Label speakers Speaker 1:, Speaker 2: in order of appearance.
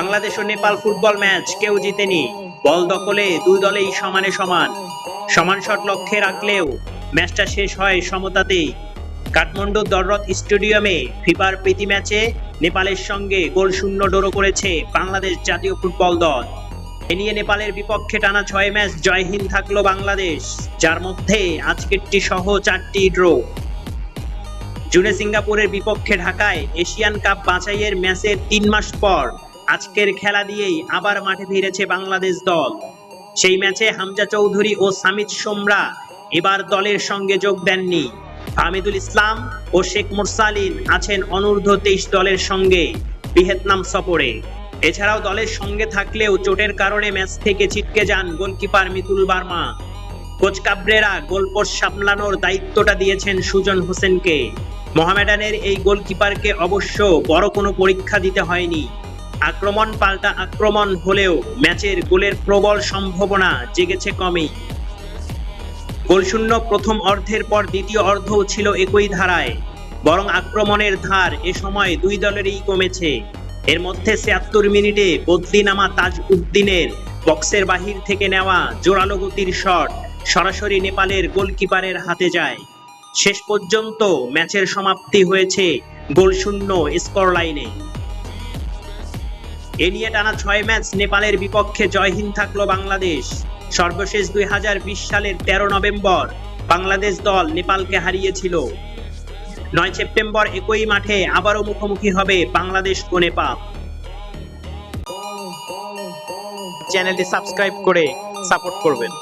Speaker 1: বাংলাদেশ ও Nepal football match কেউ জিতেনি। বল দখলে দুই দলেই সমানে সমান। সমান শট লক্ষ্যে রাখলেও ম্যাচটা শেষ হয় সমতাতেই। কাঠমান্ডু দররত স্টেডিয়ামে ফিফার প্রীতি ম্যাচে নেপালের সঙ্গে গোল শূন্য ড্র করেছে বাংলাদেশ জাতীয় ফুটবল দল। এ নিয়ে নেপালের বিপক্ষে টানা ছয় ম্যাচ জয়হীন থাকল বাংলাদেশ, যার মধ্যে আজকেরটি সহ চারটি ড্র। জুনে সিঙ্গাপুরের বিপক্ষে ঢাকায় এশিয়ান কাপ বাছাইয়ের ম্যাচের তিন মাস পর আজকের খেলা দিয়েই আবার মাঠে ফিরেছে বাংলাদেশ দল। সেই ম্যাচে হামজা চৌধুরী ও সামিত সোমরা এবার দলের সঙ্গে যোগ দেননি। হামিদুল ইসলাম ও শেখ মুরসালিন আছেন অনূর্ধ্ব তেইশ দলের সঙ্গে ভিয়েতনাম সফরে। এছাড়াও দলের সঙ্গে থাকলেও চোটের কারণে ম্যাচ থেকে ছিটকে যান goalkeeper Mitul Barma. Coach Cabrera goalpost সামলানোর দায়িত্বটা দিয়েছেন সুজন হোসেনকে। মোহামেডানের এই গোলকিপারকে অবশ্য বড় কোনো পরীক্ষা দিতে হয়নি। আক্রমণ পাল্টা আক্রমণ হলেও ম্যাচের গোলের প্রবল সম্ভাবনা জেগেছে কমেই। গোলশূন্য প্রথম অর্ধের পর দ্বিতীয় অর্ধও ছিল একই ধারায়, বরং আক্রমণের ধার এ সময় দুই দলেরই কমেছে। এর মধ্যে ছিয়াত্তর মিনিটে বদলি নামা তাজ উদ্দিনের বক্সের বাহির থেকে নেওয়া জোরালো গতির শট সরাসরি নেপালের গোলকিপারের হাতে যায়। শেষ পর্যন্ত ম্যাচের সমাপ্তি হয়েছে গোলশূন্য স্কোর লাইনে এ নিয়ে টানা ছয় ম্যাচ নেপালের বিপক্ষে জয়হীন থাকল বাংলাদেশ। সর্বশেষ দুই হাজার বিশ সালের তেরো নভেম্বর বাংলাদেশ দল নেপালকে হারিয়েছিল। নয় সেপ্টেম্বর একই মাঠে আবারও মুখোমুখি হবে বাংলাদেশ ও নেপাল। চ্যানেলটি সাবস্ক্রাইব করে সাপোর্ট করবেন।